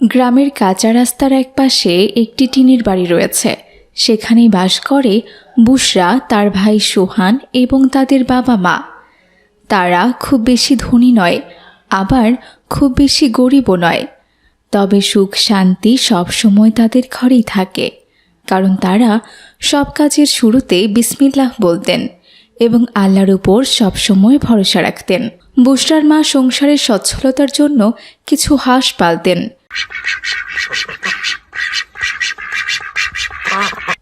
গ্রামের কাঁচা রাস্তার এক পাশে একটি টিনের বাড়ি রয়েছে। সেখানেই বাস করে বুসরা, তার ভাই সোহান এবং তাদের বাবা মা। তারা খুব বেশি ধনী নয়, আবার খুব বেশি গরিবও নয়। তবে সুখ শান্তি সবসময় তাদের ঘরেই থাকে, কারণ তারা সব কাজের শুরুতে বিসমিল্লাহ বলতেন এবং আল্লাহর উপর সবসময় ভরসা রাখতেন। বুসরার মা সংসারের সচ্ছলতার জন্য কিছু হাঁস পালতেন।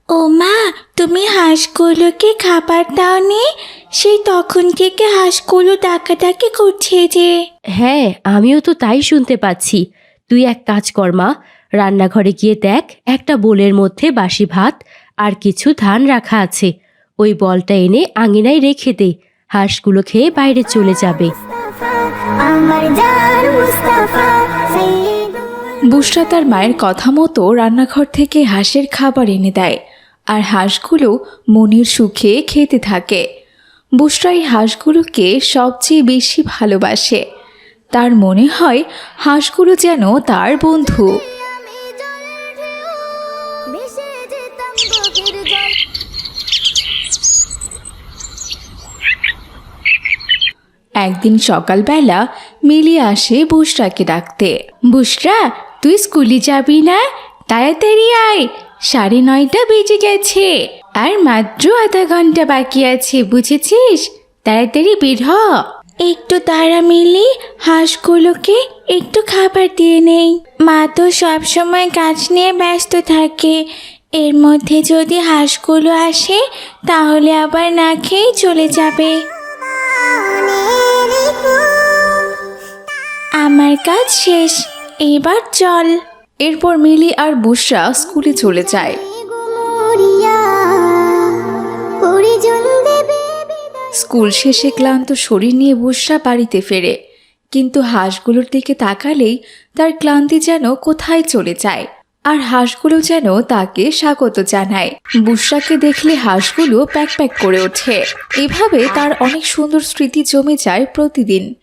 ও মা তুমি হাঁসগুলোকে খাবার দাওনি? সেই তখন থেকে হাঁসগুলো ডাকাডাকি করছে যে। হ্যাঁ আমিও তো তাই শুনতে পাচ্ছি। তুই এক কাজ কর মা রান্নাঘরে গিয়ে দেখ একটা বোলের মধ্যে বাসি ভাত আর কিছু ধান রাখা আছে। ওই বলটা এনে আঙিনায় রেখে দে হাঁসগুলো খেয়ে বাইরে চলে যাবে। আমার জান মুস্তাফা বুশরা তার মায়ের কথা মতো রান্নাঘর থেকে হাঁসের খাবার এনে দেয়, আর হাঁসগুলো মনির সুখে খেতে থাকে। বুসরা এই হাঁসগুলোকে সবচেয়ে বেশি ভালোবাসে। তার মনে হয় হাঁসগুলো যেন তার বন্ধু। একদিন সকালবেলা মিলি আসে বুসরাকে ডাকতে। বুশরা তুই স্কুলে যাবি না? তাড়াতাড়ি আয়। সাড়ে নয়টা বেজে গেছে। আর মাত্র আধা ঘণ্টা বাকি আছে, বুঝেছিস? তাড়াতাড়ি বের হ। একটু তারা মিলি হাঁসগুলোকে একটু খাবার দিয়ে নেই। মা তো সব সময় গাছ নিয়ে ব্যস্ত থাকে। এর মধ্যে যদি হাঁসগুলো আসে, তাহলে আবার না খেয়েই চলে যাবে। আমার কাজ শেষ। এবার চল। এরপর মিলি আর বুশরা স্কুলে চলে যায়। স্কুল শেষে ক্লান্ত শরীর নিয়ে বুশরা বাড়িতে ফেরে। কিন্তু হাঁসগুলোর দিকে তাকালেই তার ক্লান্তি যেন কোথায় চলে যায়, আর হাঁসগুলো যেন তাকে স্বাগত জানায়। বুশরাকে দেখলে হাঁসগুলো প্যাক প্যাক করে ওঠে। এভাবে তার অনেক সুন্দর স্মৃতি জমে যায় প্রতিদিন।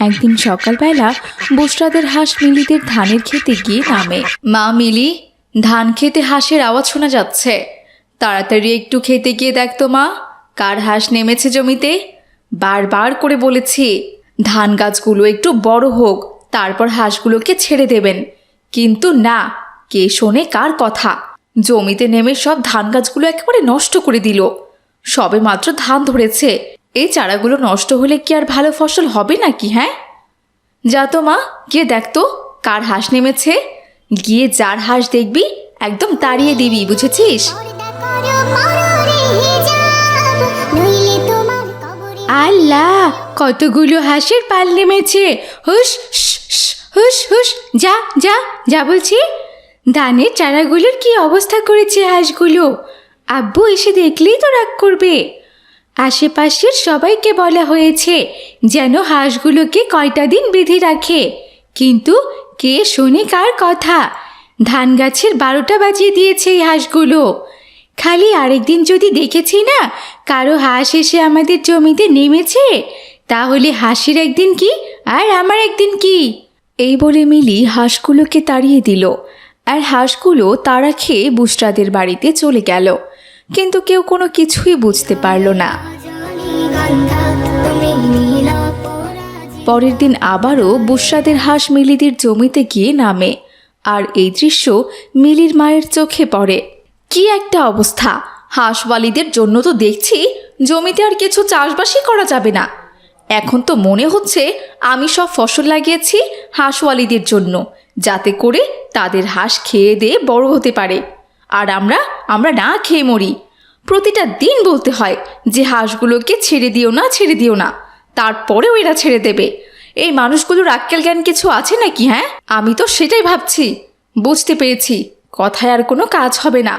একদিন সকালবেলা বুসরাদের হাঁস মিলিদের ধানের খেতে গিয়ে নামে। মা, মিলি, ধান খেতে হাঁসের আওয়াজ শোনা যাচ্ছে। তাড়াতাড়ি একটু খেতে গিয়ে দেখ তো, মা, কার হাঁস নেমেছে জমিতে? বারবার করে বলেছি, ধান গাছগুলো একটু বড় হোক, তারপর হাঁসগুলোকে ছেড়ে দেবেন। কিন্তু না, কে শোনে কার কথা। জমিতে নেমে সব ধান গাছগুলো একেবারে নষ্ট করে দিল। সবে মাত্র ধান ধরেছে এই চারাগুলো নষ্ট হলে কি আর ভালো ফসল হবে নাকি হ্যাঁ? যা তো মা, গিয়ে দেখ তো, কার হাঁস নেমেছে। গিয়ে যার হাঁস দেখবি, একদম তাড়িয়ে দিবি, বুঝেছিস? আল্লাহ, কতগুলো হাঁসের পাল নেমেছে। হুস হুস হুস যা যা যা বলছি। ধানের চারাগুলোর কি অবস্থা করেছে হাঁসগুলো? আব্বু এসে দেখলেই তো রাগ করবে। আশেপাশের সবাইকে বলা হয়েছে যেন হাঁসগুলোকে কয়টা দিন বেঁধে রাখে। কিন্তু কে শোনে কার কথা? ধান গাছের বারোটা বাজিয়ে দিয়েছে এই হাঁসগুলো। খালি আরেকদিন যদি দেখেছি না, কারও হাঁস এসে আমাদের জমিতে নেমেছে, তাহলে হাঁসের একদিন কি আর আমার একদিন কি? এই বলে মিলি হাঁসগুলোকে তাড়িয়ে দিল, আর হাঁসগুলো তাড়া খেয়ে বুস্টাদের বাড়িতে চলে গেল। কিন্তু কেউ কোনো কিছুই বুঝতে পারল না। পরের দিন আবারও বুসাদের হাঁস মিলিদের জমিতে গিয়ে নামে, আর এই দৃশ্য মিলির মায়ের চোখে পড়ে। কি একটা অবস্থা! হাঁসওয়ালিদের জন্য তো দেখছি জমিতে আর কিছু চাষবাসই করা যাবে না। এখন তো মনে হচ্ছে আমি সব ফসল লাগিয়েছি হাঁসওয়ালিদের জন্য, যাতে করে তাদের হাঁস খেয়ে দিয়ে বড় হতে পারে। আর আমরা আমরা না খেয়ে মরি। প্রতিটা দিন বলতে হয় যে হাঁসগুলোকে ছেড়ে দিও না, ছেড়ে দিও না। তারপরেও এরা ছেড়ে দেবে। এই মানুষগুলোর আক্কেল জ্ঞান কিছু আছে নাকি হ্যাঁ? আমি তো সেটাই ভাবছি। বুঝতে পেরেছি। কথায় আর কোনো কাজ হবে না।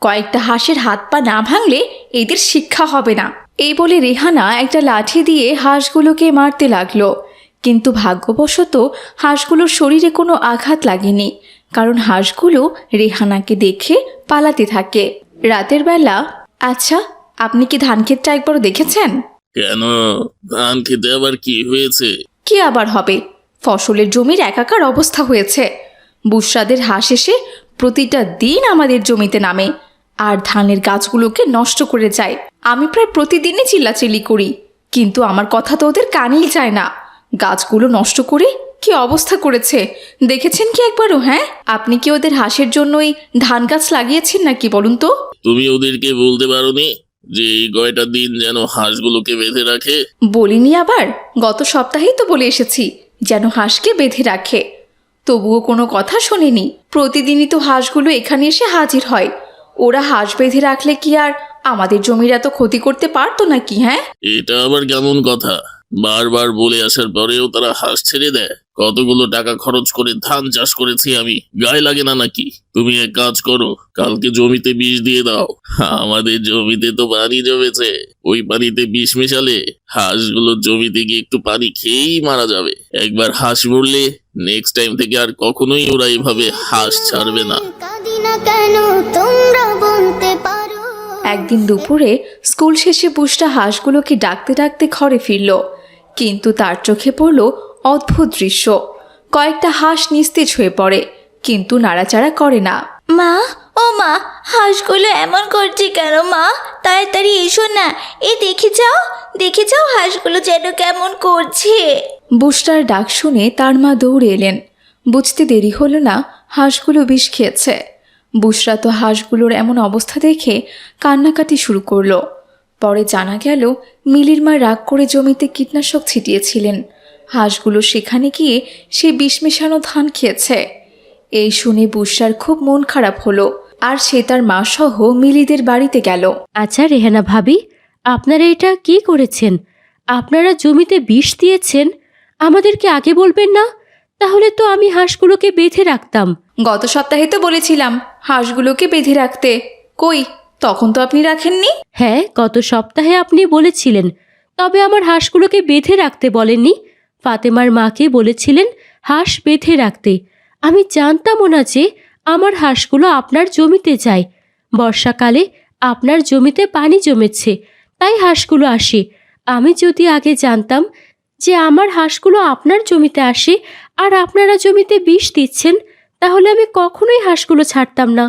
কয়েকটা হাঁসের হাত পা না ভাঙলে এদের শিক্ষা হবে না। এই বলে রেহানা একটা লাঠি দিয়ে হাঁসগুলোকে মারতে লাগল। কিন্তু ভাগ্যবশত হাঁসগুলোর শরীরে কোনো আঘাত লাগেনি। কারণ হাঁসগুলো রেহানাকে দেখে পালাতে থাকে। রাতের বেলা আচ্ছা আপনি কি ধান ক্ষেতটা একবারও দেখেছেন? কেন? ধান খেতে আবার কি হয়েছে? কি আবার হবে? ফসলের জমির একাকার অবস্থা হয়েছে। বুসাদের হাঁস এসে প্রতিটা দিন আমাদের জমিতে নামে আর ধানের গাছগুলোকে নষ্ট করে যায়। আমি প্রায় প্রতিদিনই চিল্লাচিল্লি করি কিন্তু আমার কথা তো ওদের কানেই যায় না। গাছগুলো নষ্ট করে কি অবস্থা করেছে? দেখেছেন কি একবারও হ্যাঁ? আপনি কি ওদের হাঁসের জন্যই ধান গাছ লাগিয়েছেন নাকি বলুন তো? তুমি ওদেরকে বলতে পারোনি যে এই কয়টা দিন যেন হাঁসগুলোকে বেঁধে রাখে? বলিনি আবার। গত সপ্তাহেই তো বলে এসেছি যেন হাঁসকে বেঁধে রাখে। তবুও কোনো কথা শোনেনি। প্রতিদিনই তো হাঁসগুলো এখানে এসে হাজির হয়। ওরা হাঁস বেঁধে রাখলে কি আর আমাদের জমির এত ক্ষতি করতে পারতো নাকি হ্যাঁ? এটা আবার কেমন কথা? বারবার বলে আসার পরেও তারা হাঁস ছেড়ে দেয়। কতগুলো টাকা খরচ করে ধান চাষ করেছি আমি? গায়ে লাগে না নাকি? তুমি এক কাজ করো কালকে জমিতে বিষ দিয়ে দাও। আমাদের জমিতে তো পানি জমেছে। ওই পানিতে বিষ মেশালে হাঁসগুলো জমিতে গিয়ে একটু পানি খেয়েই মারা যাবে। একবার হাঁস মরলে নেক্সট টাইম থেকে আর কখনোই ওরা এভাবে হাঁস ছাড়বে না কেন তোমরা বলতে পারো? একদিন দুপুরে স্কুল শেষে পুষ্টা হাঁসগুলোকে ডাকতে ডাকতে ঘরে ফিরল। কিন্তু তার চোখে পড়ল অদ্ভুত দৃশ্য। কয়েকটা হাঁস নিস্তেজ হয়ে পড়ে কিন্তু নাড়াচাড়া করে না। মা ও মা হাঁসগুলো এমন করছে কেন মা? তাড়াতাড়ি এসো না। এ দেখে যাও দেখে যাও হাঁসগুলো যেন কেমন করছে। বুস্টার ডাক শুনে তার মা দৌড়ে এলেন। বুঝতে দেরি হলো না হাঁসগুলো বিষ খেয়েছে। বুসরা তো হাঁসগুলোর এমন অবস্থা দেখে কান্নাকাটি শুরু করল। পরে জানা গেল মিলির মা রাগ করে জমিতে কীটনাশক ছিটিয়েছিলেন। হাঁসগুলো সেখানে গিয়ে সে বিষ মেশানো ধান খেয়েছে। এই শুনে বুসরার খুব মন খারাপ হলো আর সে তার মা সহ মিলিদের বাড়িতে গেল। আচ্ছা রেহানা ভাবি আপনারা এটা কি করেছেন? আপনারা জমিতে বিষ দিয়েছেন? আমাদেরকে আগে বলবেন না? তাহলে তো আমি হাঁসগুলোকে বেঁধে রাখতাম। গত সপ্তাহে তো বলেছিলাম হাঁসগুলোকে বেঁধে রাখতে। কই তখন তো আপনি রাখেননি? হ্যাঁ গত সপ্তাহে আপনি বলেছিলেন তবে আমার হাঁসগুলোকে বেঁধে রাখতে বলেননি। ফাতেমার মাকে বলেছিলেন হাঁস বেঁধে রাখতে। আমি জানতামও না যে আমার হাঁসগুলো আপনার জমিতে যায়। বর্ষাকালে আপনার জমিতে পানি জমেছে, তাই হাঁসগুলো আসে। আমি যদি আগে জানতাম যে আমার হাঁসগুলো আপনার জমিতে আসে আর আপনারা জমিতে বিষ দিচ্ছেন, তাহলে আমি কখনোই হাঁসগুলো ছাড়তাম না।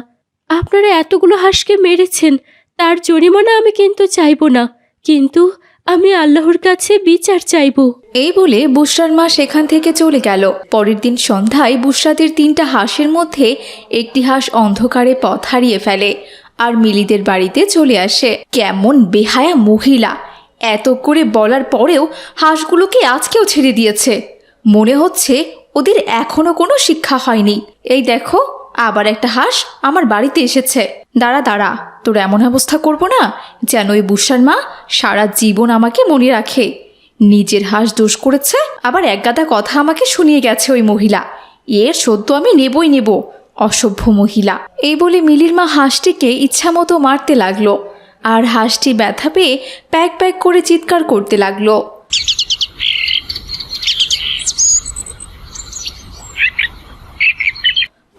আপনারা এতগুলো হাঁসকে মেরেছেন, তার জরিমানা আমি কিন্তু চাইব না। কিন্তু আমি আল্লাহর কাছে বিচার চাইব। এই বলে বুসরার মা সেখান থেকে চলে গেল। পরের দিন সন্ধ্যায় বুসরাদের তিনটা হাঁসের মধ্যে একটি হাঁস অন্ধকারে পথ হারিয়ে ফেলে আর মিলিদের বাড়িতে চলে আসে। কেমন বেহায়া মহিলা। এত করে বলার পরেও হাঁসগুলোকে আজকেও ছেড়ে দিয়েছে। মনে হচ্ছে ওদের এখনও কোনো শিক্ষা হয়নি। এই দেখো আবার একটা হাঁস আমার বাড়িতে এসেছে। দাঁড়া দাঁড়া, তোর এমন অবস্থা করব না যেন ওই বুসার মা সারা জীবন আমাকে মনে রাখে। নিজের হাঁস দোষ করেছে, আবার একগাদা কথা আমাকে শুনিয়ে গেছে ওই মহিলা। এর সদ্য আমি নেবই নেব, অসভ্য মহিলা। এই বলে মিলির মা হাঁসটিকে ইচ্ছামতো মারতে লাগল। আর হাঁসটি ব্যথা পেয়ে প্যাক প্যাক করে চিৎকার করতে লাগল।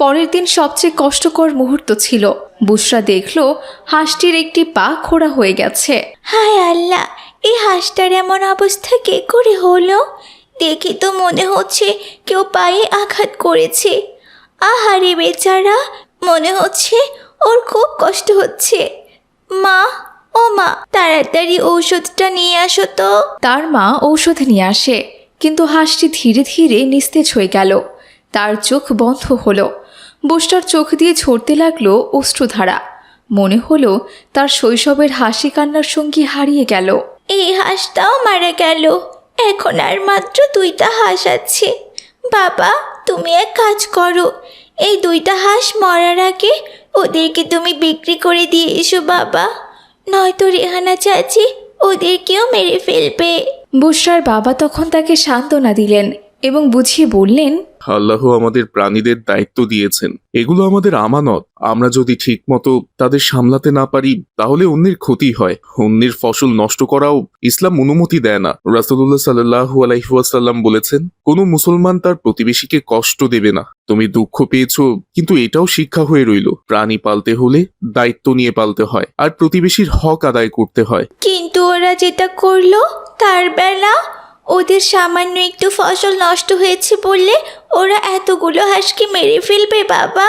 পরের দিন সবচেয়ে কষ্টকর মুহূর্ত ছিল। বুসরা দেখল হাঁসটির একটি পা খোড়া হয়ে গেছে। হায় আল্লাহ এই হাঁসটার এমন অবস্থা কে করে হলো? দেখে তো মনে হচ্ছে কেউ পায়ে আঘাত করেছে। আহারে বেচারা মনে হচ্ছে ওর খুব কষ্ট হচ্ছে। মা ও মা তাড়াতাড়ি ঔষধটা নিয়ে আসো তো। তার মা ঔষধ নিয়ে আসে কিন্তু হাঁসটি ধীরে ধীরে নিস্তেজ হয়ে গেল। তার চোখ বন্ধ হলো। বুস্টার চোখ দিয়ে ঝরতে লাগল অশ্রুধারা। মনে হলো তার শৈশবের হাসি কান্নার সঙ্গী হারিয়ে গেল। এই হাঁসটাও মারা গেল। এখন আর মাত্র দুইটা হাঁস আছে। বাবা তুমি এক কাজ করো। এই দুইটা হাঁস মরার আগে ওদেরকে তুমি বিক্রি করে দিয়ে এসো বাবা। নয়তো রেহানা চাচি ওদেরকেও মেরে ফেলবে। বুসরার বাবা তখন তাকে সান্ত্বনা দিলেন। এবং বুঝিয়ে বললেন আল্লাহ আমাদের প্রাণীদের দায়িত্ব দিয়েছেন। এগুলো আমাদের আমানত। আমরা যদি ঠিকমতো তাদের সামলাতে না পারি তাহলে অন্যের ক্ষতি হয়। অন্যের ফসল নষ্ট করাও ইসলাম অনুমতি দেয় না। রাসুল্লাহ সাল্লাহু আলাইহাসাল্লাম বলেছেন কোনো মুসলমান তার প্রতিবেশীকে কষ্ট দেবে না। তুমি দুঃখ পেয়েছ কিন্তু এটাও শিক্ষা হয়ে রইল। প্রাণী পালতে হলে দায়িত্ব নিয়ে পালতে হয় আর প্রতিবেশীর হক আদায় করতে হয়। কিন্তু ওরা যেটা করল তার বেলা ওদের সামান্য একটু ফসল নষ্ট হয়েছে বললে ওরা এতগুলো হাঁসকে মেরে ফেলবে বাবা?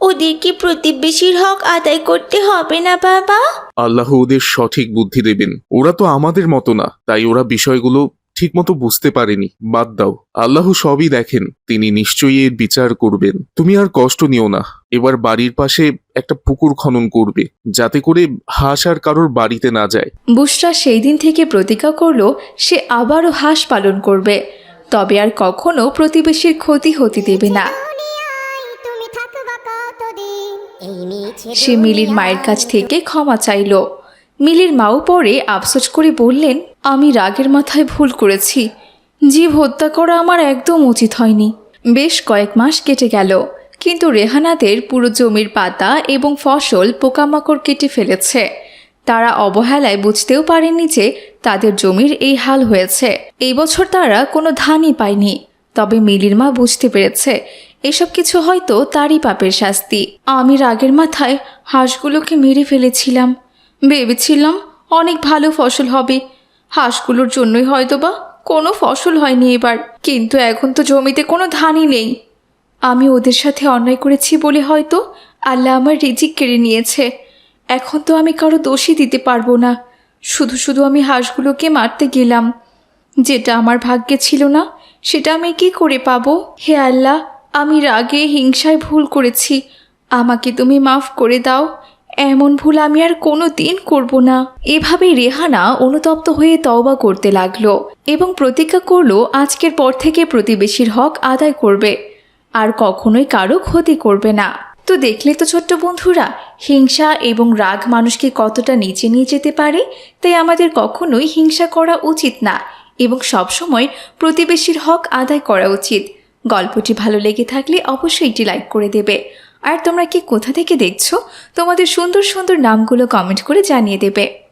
ওদের কি প্রতিবেশীর হক আদায় করতে হবে না বাবা? আল্লাহ ওদের সঠিক বুদ্ধি দেবেন। ওরা তো আমাদের মতো না, তাই ওরা বিষয়গুলো ঠিকমতো বুঝতে পারেনি। বাদ দাও। আল্লাহ সবই দেখেন, তিনি নিশ্চয়ই এর বিচার করবেন। তুমি আর কষ্ট নিও না। এবার বাড়ির পাশে একটা পুকুর খনন করবে, যাতে করে হাঁস আর কারোর বাড়িতে না যায়। বুশরা সেই দিন থেকে প্রতিজ্ঞা করল, সে আবারও হাঁস পালন করবে। তবে আর কখনো প্রতিবেশীর ক্ষতি হতে দেবে না। সে মিলির মায়ের কাছ থেকে ক্ষমা চাইল। মিলির মাও পরে আফসোস করে বললেন আমি রাগের মাথায় ভুল করেছি। জীব হত্যা করা আমার একদম উচিত হয়নি। বেশ কয়েক মাস কেটে গেল, কিন্তু রেহানাদের পুরো জমির পাতা এবং ফসল পোকামাকড় কেটে ফেলেছে। তারা অবহেলায় বুঝতেও পারেনি যে তাদের জমির এই হাল হয়েছে। এই বছর তারা কোনো ধানই পায়নি। তবে মিলির মা বুঝতে পেরেছে, এসব কিছু হয়তো তারই পাপের শাস্তি। আমি রাগের মাথায় হাঁসগুলোকে মেরে ফেলেছিলাম। ভেবেছিলাম অনেক ভালো ফসল হবে হাঁসগুলোর জন্যই হয়তো বা কোনো ফসল হয়নি এবার। কিন্তু এখন তো জমিতে কোনো ধানই নেই। আমি ওদের সাথে অন্যায় করেছি বলে হয়তো আল্লাহ আমার রিজিক কেড়ে নিয়েছে। এখন তো আমি কারও দোষই দিতে পারব না। শুধু শুধু আমি হাঁসগুলোকে মারতে গেলাম। যেটা আমার ভাগ্যে ছিল না, সেটা আমি কি করে পাবো? হে আল্লাহ, আমি রাগে হিংসায় ভুল করেছি। আমাকে তুমি মাফ করে দাও। এমন ভুল আমি আর কোনো দিন করব না। এভাবেই রেহানা অনুতপ্ত হয়ে তওবা করতে লাগল এবং প্রতিজ্ঞা করল আজকের পর থেকে প্রতিবেশীর হক আদায় করবে, আর কখনোই কারও ক্ষতি করবে না। তো দেখলে তো ছোট্ট বন্ধুরা, হিংসা এবং রাগ মানুষকে কতটা নিচে নিয়ে যেতে পারে, তাই আমাদের কখনোই হিংসা করা উচিত না এবং সবসময় প্রতিবেশীর হক আদায় করা উচিত। গল্পটি ভালো লেগে থাকলে অবশ্যই এটি লাইক করে দেবে। আর তোমরা কি কোথা থেকে দেখছ? তোমাদের সুন্দর সুন্দর নামগুলো কমেন্ট করে জানিয়ে দেবে।